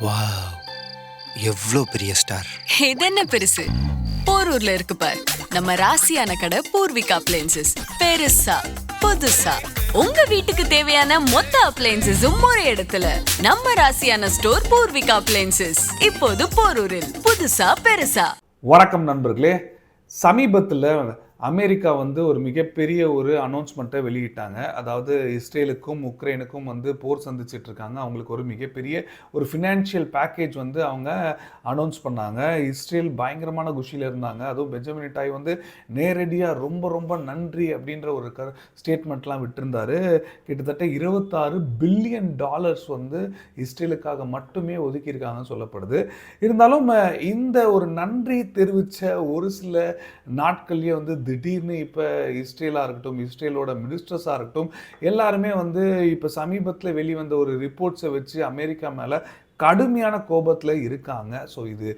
Wow எவ்வளோ பெரிய star இது என்ன பெருசு? போரூர்ல இருக்கு பார். நம்ம ராசியான கடை பூர்விகா அப்ளையன்சஸ் பெருசா புதுசா. உங்க வீட்டுக்கு தேவையான மொத்த அப்ளையன்சஸும் ஒரே இடத்துல. நம்ம ராசியான ஸ்டோர் பூர்விகா அப்ளையன்சஸ் இப்போது போரூரில் புதுசா பெருசா. வணக்கம் நண்பர்களே. சமீபத்தில் அமெரிக்கா வந்து ஒரு மிகப்பெரிய ஒரு அனௌன்ஸ்மெண்ட்டை வெளியிட்டாங்க. அதாவது இஸ்ரேலுக்கும் உக்ரைனுக்கும் வந்து போர் சந்திச்சுட்டு இருக்காங்க. அவங்களுக்கு ஒரு மிகப்பெரிய ஒரு ஃபினான்ஷியல் பேக்கேஜ் வந்து அவங்க அனௌன்ஸ் பண்ணாங்க. இஸ்ரேல் பயங்கரமான குஷியில் இருந்தாங்க. அதுவும் பெஞ்சமின் டாய் வந்து நேரடியாக ரொம்ப ரொம்ப நன்றி அப்படின்ற ஒரு க ஸ்டேட்மெண்ட்லாம் விட்டுருந்தார். கிட்டத்தட்ட இருபத்தாறு பில்லியன் டாலர்ஸ் வந்து இஸ்ரேலுக்காக மட்டுமே ஒதுக்கியிருக்காங்கன்னு சொல்லப்படுது. இருந்தாலும் இந்த ஒரு நன்றி தெரிவித்த ஒரு சில நாட்கள்லேயே வந்து திடீர்னு இப்போ இஸ்ரேலாக இருக்கட்டும் இஸ்ரேலோட மினிஸ்டர்ஸாக இருக்கட்டும் எல்லாருமே வந்து இப்போ சமீபத்தில் வெளிவந்த ஒரு ரிப்போர்ட்ஸை வச்சு அமெரிக்கா மேலே கடுமையான கோபத்தில் இருக்காங்க. ஸோ இது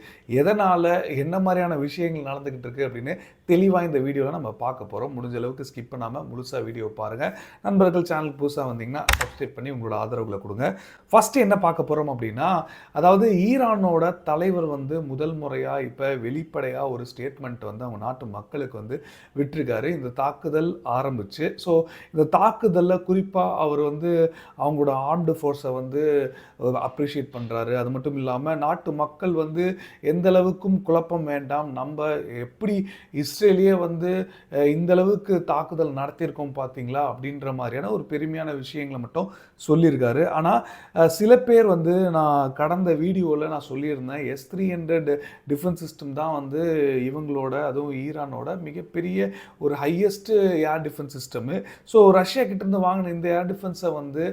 எதனால் என்ன மாதிரியான விஷயங்கள் நடந்துக்கிட்டு இருக்கு அப்படின்னு தெளிவாக இந்த வீடியோவில் நம்ம பார்க்க போகிறோம் முடிஞ்ச அளவுக்கு ஸ்கிப் பண்ணாமல் முழுசாக வீடியோ பாருங்கள் நண்பர்கள் சேனலுக்கு புதுசாக வந்தீங்கன்னா சப்ஸ்கிரைப் பண்ணி உங்களோட ஆதரவுகளை கொடுங்க. ஃபஸ்ட்டு என்ன பார்க்க போகிறோம் அப்படின்னா அதாவது ஈரானோட தலைவர் வந்து முதல் முறையாக இப்போ வெளிப்படையாக ஒரு ஸ்டேட்மெண்ட் வந்து அவங்க நாட்டு மக்களுக்கு வந்து விட்டுருக்காரு. இந்த தாக்குதல் ஆரம்பிச்சு. ஸோ இந்த தாக்குதலில் குறிப்பாக அவர் வந்து அவங்களோட ஆர்ம்டு ஃபோர்ஸை வந்து அப்ரிஷியேட் பண்ண பண்ணுறாரு அது மட்டும் இல்லாமல் நாட்டு மக்கள் வந்து எந்த அளவுக்கும் குழப்பம் வேண்டாம். நம்ம எப்படி இஸ்ரேலியே வந்து இந்த அளவுக்கு தாக்குதல் நடத்தியிருக்கோம் பார்த்தீங்களா அப்படின்ற மாதிரியான ஒரு பெருமையான விஷயங்களை மட்டும் சொல்லியிருக்காரு. ஆனால் சில பேர் வந்து நான் கடந்த வீடியோவில் நான் சொல்லியிருந்தேன் S three hundred defence system தான் வந்து இவங்களோட அதுவும் ஈரானோட மிகப்பெரிய ஒரு highest air defence system so Russia கிட்டேருந்து வாங்கின இந்த ஏர் டிஃபென்ஸை வந்து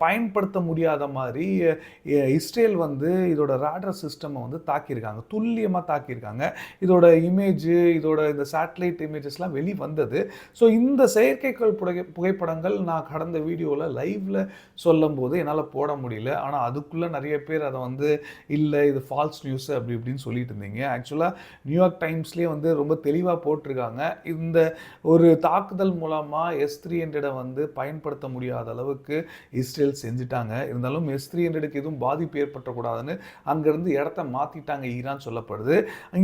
பயன்படுத்த முடியாத மாதிரி அஹ், இஸ்ரேல் வந்து இதோட ரேடர் சிஸ்டமை வந்து தாக்கியிருக்காங்க. துல்லியமாக தாக்கியிருக்காங்க. இதோட இமேஜ் இதோட இந்த சேட்டலைட் இமேஜஸ்லாம் வெளி வந்தது ஸோ இந்த செயற்கைக்கோள் புகை புகைப்படங்கள் நான் கடந்த வீடியோவில் லைவில் சொல்லும்போது என்னால் போட முடியல. ஆனால் அதுக்குள்ளே நிறைய பேர் அதை வந்து இல்லை இது ஃபால்ஸ் நியூஸ் அப்படி இப்படின்னு சொல்லிட்டு இருந்தீங்க. ஆக்சுவலாக நியூயார்க் டைம்ஸ்லேயே வந்து ரொம்ப தெளிவாக போட்டிருக்காங்க. இந்த ஒரு தாக்குதல் மூலமாக எஸ் த்ரீ ஹண்ட்ரடை வந்து பயன்படுத்த முடியாத அளவுக்கு இஸ்ரேல் செஞ்சுட்டாங்க. இருந்தாலும் எஸ் த்ரீ ஹண்ட்ரடுக்கு எதுவும் பாதிப்பு ஏற்பட்டக்கூடாதுன்னு அங்கேருந்து இடத்த மாற்றிட்டாங்க ஈரான் சொல்லப்படுது.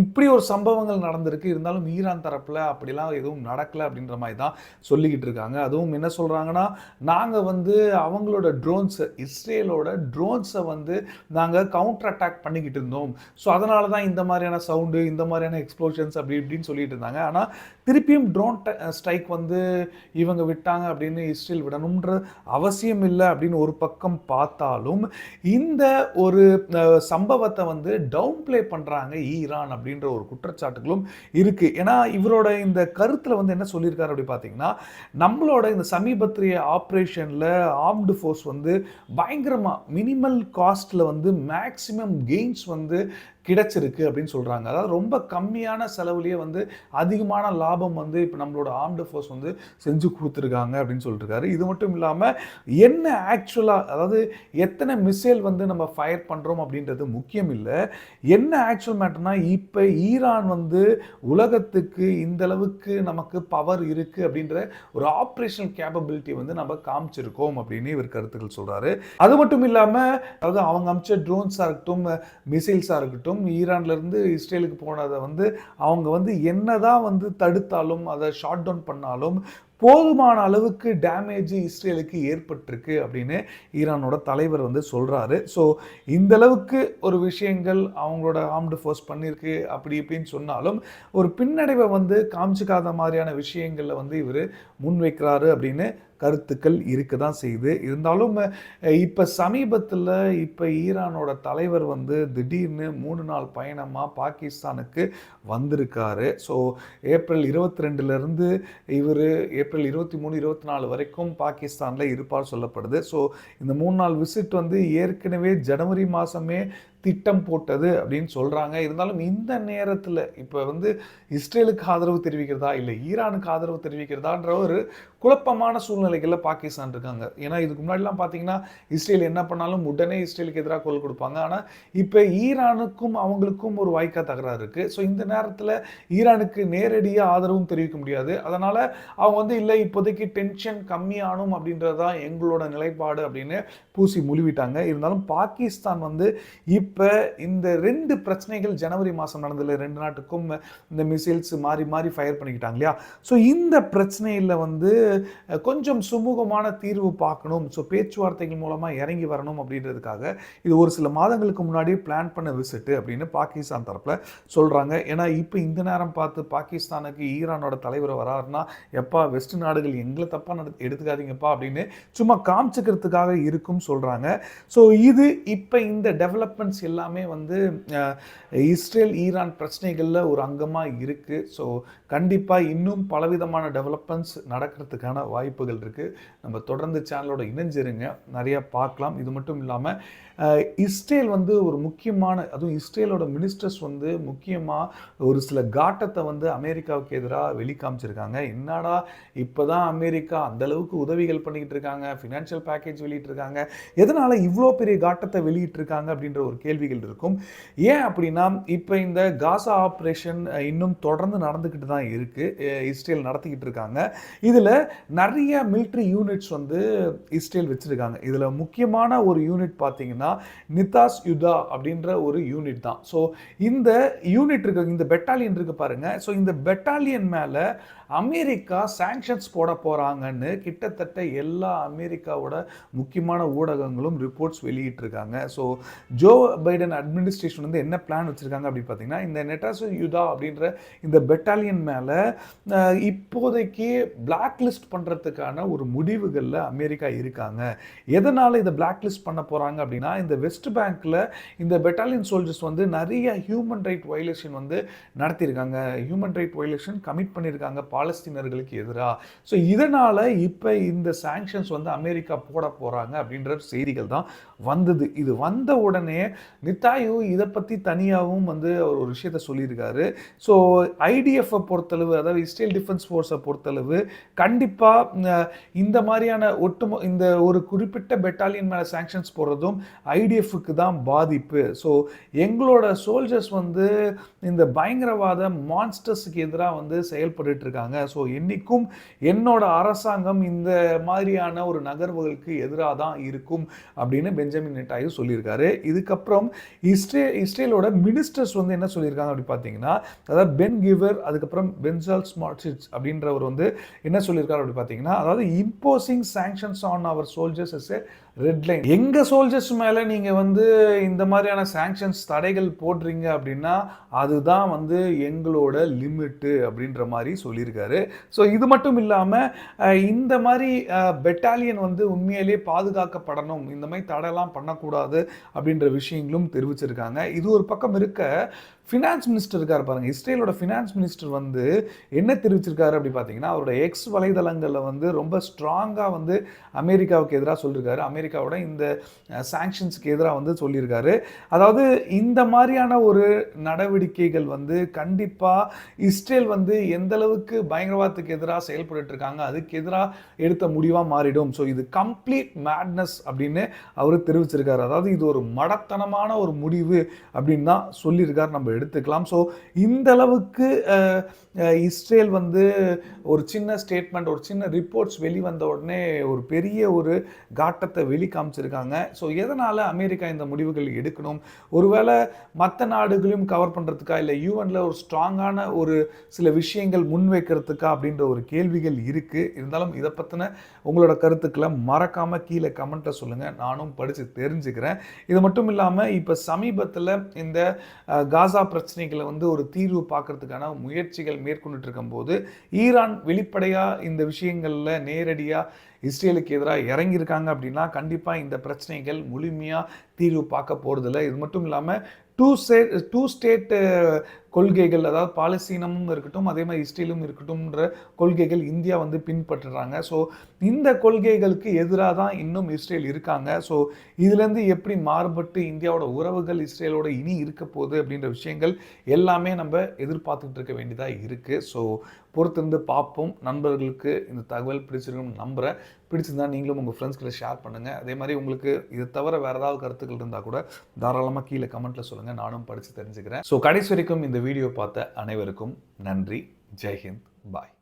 இப்படி ஒரு சம்பவங்கள் நடந்திருக்கு. இருந்தாலும் ஈரான் தரப்பில் அப்படிலாம் எதுவும் நடக்கலை அப்படின்ற மாதிரி தான் சொல்லிக்கிட்டு இருக்காங்க. அதுவும் என்ன சொல்கிறாங்கன்னா நாங்கள் வந்து அவங்களோட ட்ரோன்ஸை இஸ்ரேலோட ட்ரோன்ஸை வந்து நாங்கள் கவுண்டர் அட்டாக் பண்ணிக்கிட்டு இருந்தோம். ஸோ அதனால தான் இந்த மாதிரியான சவுண்டு இந்த மாதிரியான எக்ஸ்ப்ளோஷன்ஸ் அப்படி இப்படின்னு சொல்லிட்டு இருந்தாங்க. ஆனால் திருப்பியும் ட்ரோன் ஸ்ட்ரைக் வந்து இவங்க விட்டாங்க அப்படின்னு இஸ்ரேல் விடணுன்ற அவசியம் இல்லை அப்படின்னு ஒரு பக்கம் பார்த்தாலும் இந்த ஒரு சம்பவத்தை வந்து டவுன் ப்ளே பண்ணுறாங்க ஈரான் அப்படின்ற ஒரு குற்றச்சாட்டுகளும் இருக்குது ஏன்னா இவரோட இந்த கருத்தில் வந்து என்ன சொல்லியிருக்காரு அப்படி பார்த்தீங்கன்னா நம்மளோட இந்த சமீபத்திய ஆப்ரேஷனில் ஆர்ம்டு ஃபோர்ஸ் வந்து பயங்கரமாக மினிமல் காஸ்ட்டில் வந்து மேக்ஸிமம் கெயின்ஸ் வந்து கிடைச்சிருக்கு அப்படின்னு சொல்கிறாங்க அதாவது ரொம்ப கம்மியான செலவுலேயே வந்து அதிகமான லாபம் வந்து இப்போ நம்மளோட ஆர்ம்டு ஃபோர்ஸ் வந்து செஞ்சு கொடுத்துருக்காங்க அப்படின்னு சொல்லியிருக்காரு இது மட்டும் இல்லாமல் என்ன ஆக்சுவலாக அதாவது எத்தனை மிசைல் வந்து நம்ம ஃபயர் பண்ணுறோம் அப்படின்றது முக்கியம் இல்லை. என்ன ஆக்சுவல் மேட்டர்னா இப்போ ஈரான் வந்து உலகத்துக்கு இந்த அளவுக்கு நமக்கு பவர் இருக்குது அப்படின்ற ஒரு ஆப்ரேஷனல் கேப்பபிலிட்டி வந்து நம்ம காமிச்சிருக்கோம் அப்படின்னு இவர் கருத்துக்கள் சொல்கிறாரு அது மட்டும் இல்லாமல் அதாவது அவங்க அமைச்ச ட்ரோன்ஸாக இருக்கட்டும் மிசைல்ஸாக இருக்கட்டும் இருக்கட்டும் ஈரான்லேருந்து இஸ்ரேலுக்கு போனதை வந்து அவங்க வந்து என்னதான் வந்து தடுத்தாலும் அதை ஷாட் டவுன் பண்ணாலும் போதுமான அளவுக்கு டேமேஜ் இஸ்ரேலுக்கு ஏற்பட்டிருக்கு அப்படின்னு ஈரானோட தலைவர் வந்து சொல்கிறாரு ஸோ இந்த அளவுக்கு ஒரு விஷயங்கள் அவங்களோட ஆர்ம்டு ஃபோர்ஸ் பண்ணியிருக்கு அப்படி இப்படின்னு சொன்னாலும் ஒரு பின்னடைவை வந்து காமிச்சிக்காத மாதிரியான விஷயங்களில் வந்து இவர் முன்வைக்கிறாரு அப்படின்னு கருத்துக்கள் இருக்க தான் செய்யுது. இருந்தாலும் இப்போ சமீபத்தில் இப்போ ஈரானோட தலைவர் வந்து திடீர்னு மூணு நாள் பயணமாக பாகிஸ்தானுக்கு வந்திருக்காரு. ஸோ ஏப்ரல் இருபத்தி ரெண்டுலேருந்து இவர் ஏப்ரல் இருபத்தி மூணு இருபத்தி நாலு வரைக்கும் பாகிஸ்தானில் இருப்பார் சொல்லப்படுது. ஸோ இந்த மூணு நாள் விசிட் வந்து ஏற்கனவே ஜனவரி மாதமே திட்டம் போட்டது அப்படின்னு சொல்கிறாங்க இருந்தாலும் இந்த நேரத்தில் இப்போ வந்து இஸ்ரேலுக்கு ஆதரவு தெரிவிக்கிறதா இல்லை ஈரானுக்கு ஆதரவு தெரிவிக்கிறதான்ற ஒரு குழப்பமான சூழ்நிலைகளில் பாகிஸ்தான் இருக்காங்க. ஏன்னா இதுக்கு முன்னாடிலாம் பார்த்தீங்கன்னா இஸ்ரேல் என்ன பண்ணாலும் உடனே இஸ்ரேலுக்கு எதிராக குரல் கொடுப்பாங்க. ஆனால் இப்போ ஈரானுக்கும் அவங்களுக்கும் ஒரு வாய்க்கா தகராறு இருக்குது ஸோ இந்த நேரத்தில் ஈரானுக்கு நேரடியாக ஆதரவும் தெரிவிக்க முடியாது. அதனால் அவங்க வந்து இல்லை இப்போதைக்கு டென்ஷன் கம்மியானும் அப்படின்றது தான் எங்களோட நிலைப்பாடு அப்படின்னு பூசி முழுவிட்டாங்க. இருந்தாலும் பாகிஸ்தான் வந்து இப் இப்போ இந்த ரெண்டு பிரச்சனைகள் ஜனவரி மாதம் நடந்ததில்ல ரெண்டு நாட்டுக்கும் இந்த மிசைல்ஸ் மாறி மாறி ஃபயர் பண்ணிக்கிட்டாங்க இல்லையா? ஸோ இந்த பிரச்சனையில் வந்து கொஞ்சம் சுமூகமான தீர்வு பார்க்கணும். ஸோ பேச்சுவார்த்தைகள் மூலமாக இறங்கி வரணும் அப்படின்றதுக்காக இது ஒரு சில மாதங்களுக்கு முன்னாடி பிளான் பண்ண விசிட்டு அப்படின்னு பாகிஸ்தான் தரப்பில் சொல்கிறாங்க ஏன்னா இப்போ இந்த நேரம் பார்த்து பாகிஸ்தானுக்கு ஈரானோட தலைவர் வராருன்னா எப்பா வெஸ்ட் நாடுகள் எங்களை தப்பாக நட எடுத்துக்காதீங்கப்பா அப்படின்னு சும்மா காமிச்சுக்கிறதுக்காக இருக்கும் சொல்கிறாங்க ஸோ இது இப்போ இந்த டெவலப்மெண்ட்ஸ் எல்லாமே வந்து இஸ்ரேல் ஈரான் பிரச்சனைகளில் ஒரு அங்கமாக இருக்குது ஸோ கண்டிப்பாக இன்னும் பலவிதமான டெவலப்மெண்ட்ஸ் நடக்கிறதுக்கான வாய்ப்புகள் இருக்குது நம்ம தொடர்ந்து சேனலோட இணைஞ்சிருங்க. நிறைய பார்க்கலாம். இது மட்டும் இல்லாமல் இஸ்ரேல் வந்து ஒரு முக்கியமான அதுவும் இஸ்ரேலோட மினிஸ்டர்ஸ் வந்து முக்கியமாக ஒரு சில காட்டத்தை வந்து அமெரிக்காவுக்கு எதிராக வெளிக்காமிச்சிருக்காங்க. என்னடா இப்போ தான் அமெரிக்கா அந்தளவுக்கு உதவிகள் பண்ணிக்கிட்டு இருக்காங்க ஃபினான்ஷியல் பேக்கேஜ் வெளியிட்டிருக்காங்க. எதனால் இவ்வளோ பெரிய காட்டத்தை வெளியிட்டிருக்காங்க அப்படின்ற ஒரு கேள்விகள் இருக்கும். ஏன் அப்படின்னா இப்போ இந்த காசா ஆப்ரேஷன் இன்னும் தொடர்ந்து நடந்துக்கிட்டு தான் இருக்குது இஸ்ரேல் நடத்திக்கிட்டு இருக்காங்க. இதில் நிறைய மிலிட்ரி யூனிட்ஸ் வந்து இஸ்ரேல் வச்சுருக்காங்க. இதில் முக்கியமான ஒரு யூனிட் பார்த்தீங்கன்னா நிதாஸ் யுதா அப்படின்ற ஒரு யூனிட் தான். ஸோ இந்த யூனிட் இருக்கு இந்த பெட்டாலியன் இருக்குது பாருங்க. ஸோ இந்த பெட்டாலியன் மேலே அமெரிக்கா சாங்ஷன்ஸ் போட போகிறாங்கன்னு கிட்டத்தட்ட எல்லா அமெரிக்காவோட முக்கியமான ஊடகங்களும் ரிப்போர்ட்ஸ் வெளியிட்டிருக்காங்க. ஸோ ஜோ பைடன் அட்மினிஸ்ட்ரேஷன் வந்து என்ன பிளான் வச்சுருக்காங்க அப்படின்னு பார்த்தீங்கன்னா இந்த நெட்டாசு யுதா அப்படின்ற இந்த பெட்டாலியன் மேலே இப்போதைக்கு பிளாக் லிஸ்ட் பண்ணுறதுக்கான ஒரு முடிவுகளில் அமெரிக்கா இருக்காங்க. எதனால் இதை பிளாக் லிஸ்ட் பண்ண போகிறாங்க அப்படின்னா இந்த வெஸ்ட் பேங்க்கில் இந்த பெட்டாலியன் சோல்ஜர்ஸ் வந்து நிறைய ஹியூமன் ரைட் வயலேஷன் வந்து நடத்தியிருக்காங்க. ஹியூமன் ரைட் வயலேஷன் கமிட் பண்ணியிருக்காங்க பாலஸ்தீனர்களுக்கு எதிராக. ஸோ இதனால் இப்போ இந்த சாங்ஷன்ஸ் வந்து அமெரிக்கா போட போகிறாங்க அப்படின்ற செய்திகள் தான் வந்தது. இது வந்த உடனே நித்தாயு இதை பற்றி தனியாகவும் வந்து அவர் ஒரு விஷயத்த சொல்லியிருக்காரு. ஸோ ஐடிஎஃப்பை பொறுத்தளவு அதாவது இஸ்ரேல் டிஃபென்ஸ் ஃபோர்ஸை பொறுத்தளவு கண்டிப்பாக இந்த மாதிரியான ஒட்டுமொ இந்த ஒரு குறிப்பிட்ட பெட்டாலியன் மேலே சாங்ஷன்ஸ் போடுறதும் ஐடிஎஃப்க்கு தான் பாதிப்பு. ஸோ எங்களோட சோல்ஜர்ஸ் வந்து இந்த பயங்கரவாத மான்ஸ்டர்ஸுக்கு எதிராக வந்து செயல்பட்டுட்டு இருக்காங்க ஸோ என்றைக்கும் என்னோட அரசாங்கம் இந்த மாதிரியான ஒரு நகர்வுகளுக்கு எதிராக தான் இருக்கும் அப்படின்னு பெஞ்சமின் நெட்டாயு சொல்லியிருக்காரு. இதுக்கப்புறம் இஸ்ரே இஸ்ரேலோட மினிஸ்டர்ஸ் வந்து என்ன சொல்லியிருக்காங்க அப்படி பார்த்தீங்கன்னா அதாவது பென் கிவர் அதுக்கப்புறம் பென்சால் ஸ்மார்ட்ஸிட்ஸ் அப்படின்றவர் வந்து என்ன சொல்லியிருக்காரு அப்படி பார்த்தீங்கன்னா அதாவது imposing sanctions on our soldiers is a red line எங்கள் சோல்ஜர்ஸ் மேலே நீங்கள் வந்து இந்த மாதிரியான சாங்ஷன்ஸ் தடைகள் போடுறீங்க அப்படின்னா அதுதான் வந்து எங்களோட லிமிட்டு அப்படின்ற மாதிரி சொல்லியிருக்காரு. ஸோ இது மட்டும் இல்லாமல் இந்த மாதிரி பெட்டாலியன் வந்து உண்மையிலேயே பாதுகாக்கப்படணும். இந்த மாதிரி தடைலாம் பண்ணக்கூடாது அப்படின்ற விஷயங்களும் தெரிவிச்சிருக்காங்க. இது ஒரு பக்கம் இருக்க ஃபினான்ஸ் மினிஸ்டர் இருக்கார் பாருங்க. இஸ்ரேலோட ஃபினான்ஸ் மினிஸ்டர் வந்து என்ன தெரிவிச்சிருக்காரு அப்படி பார்த்தீங்கன்னா அவரோட எக்ஸ் வலைதளங்களில் வந்து ரொம்ப ஸ்ட்ராங்காக வந்து அமெரிக்காவுக்கு எதிராக சொல்லியிருக்காரு அமெரிக்காவோட இந்த சாங்ஷன்ஸுக்கு எதிராக வந்து சொல்லியிருக்காரு அதாவது இந்த மாதிரியான ஒரு நடவடிக்கைகள் வந்து கண்டிப்பாக இஸ்ரேல் வந்து எந்த அளவுக்கு பயங்கரவாதத்துக்கு எதிராக செயல்பட்டு இருக்காங்க அதுக்கு எதிராக எடுத்த முடிவாக மாறிடும். ஸோ இது கம்ப்ளீட் மேட்னஸ் அப்படின்னு அவர் தெரிவிச்சிருக்காரு. அதாவது இது ஒரு மடத்தனமான ஒரு முடிவு அப்படின்னு தான் சொல்லியிருக்காரு. நம்ம எடுத்துக்கலாம். ஸோ இந்த அளவுக்கு இஸ்ரேல் வந்து ஒரு சின்ன ஸ்டேட்மெண்ட் ஒரு சின்ன ரிப்போர்ட்ஸ் வெளிவந்த உடனே ஒரு பெரிய ஒரு காட்டத்தை வெளி காமிச்சிருக்காங்க. ஸோ எதனால் அமெரிக்கா இந்த முடிவுகள் எடுக்கணும்? ஒருவேளை மற்ற நாடுகளையும் கவர் பண்ணுறதுக்கா இல்லை யூஎனில் ஒரு ஸ்ட்ராங்கான ஒரு சில விஷயங்கள் முன்வைக்கிறதுக்கா அப்படின்ற ஒரு கேள்விகள் இருக்குது இருந்தாலும் இதை பற்றின உங்களோட கருத்துக்களை மறக்காமல் கீழே கமெண்ட்டை சொல்லுங்கள் நானும் படித்து தெரிஞ்சுக்கிறேன். இது மட்டும் இல்லாமல் இப்போ சமீபத்தில் இந்த காசா பிரச்சனைகளை வந்து ஒரு தீர்வு பார்க்கறதுக்கான முயற்சிகள் மேற்கொண்டுட்டு இருக்கும்போது ஈரான் வெளிப்படையாக இந்த விஷயங்களில் நேரடியாக இஸ்ரேலுக்கு எதிராக இறங்கியிருக்காங்க அப்படின்னா கண்டிப்பாக இந்த பிரச்சனைகள் முழுமையாக தீர்வு பார்க்க போகிறதில்ல இது மட்டும் இல்லாமல் டூ ஸ்டேட் டூ ஸ்டேட்டு கொள்கைகள் அதாவது பாலஸ்தீனமும் இருக்கட்டும் அதே மாதிரி இஸ்ரேலும் இருக்கட்டும்ன்ற கொள்கைகள் இந்தியா வந்து பின்பற்றுறாங்க. ஸோ இந்த கொள்கைகளுக்கு எதிராக தான் இன்னும் இஸ்ரேல் இருக்காங்க. ஸோ இதுலேருந்து எப்படி மாறுபட்டு இந்தியாவோட உறவுகள் இஸ்ரேலோட இனி இருக்க போகுது அப்படின்ற விஷயங்கள் எல்லாமே நம்ம எதிர்பார்த்துக்கிட்டு இருக்க வேண்டியதாக இருக்குது ஸோ பொறுத்திருந்து பார்ப்போம். நண்பர்களுக்கு இந்த தகவல் பிடிச்சிருக்கணும்னு நம்புகிறேன் பிடிச்சிருந்தா நீங்களும் உங்கள் ஃப்ரெண்ட்ஸ்கிட்ட ஷேர் பண்ணுங்கள் அதே மாதிரி உங்களுக்கு இது தவிர வேறு ஏதாவது கருத்துக்கள் இருந்தால் கூட தாராளமாக கீழே கமெண்ட்டில் சொல்லுங்கள் நானும் படித்து தெரிஞ்சுக்கிறேன். ஸோ கடைசி வரைக்கும் இந்த வீடியோ பார்த்த அனைவருக்கும் நன்றி. ஜெய்ஹிந்த் பாய்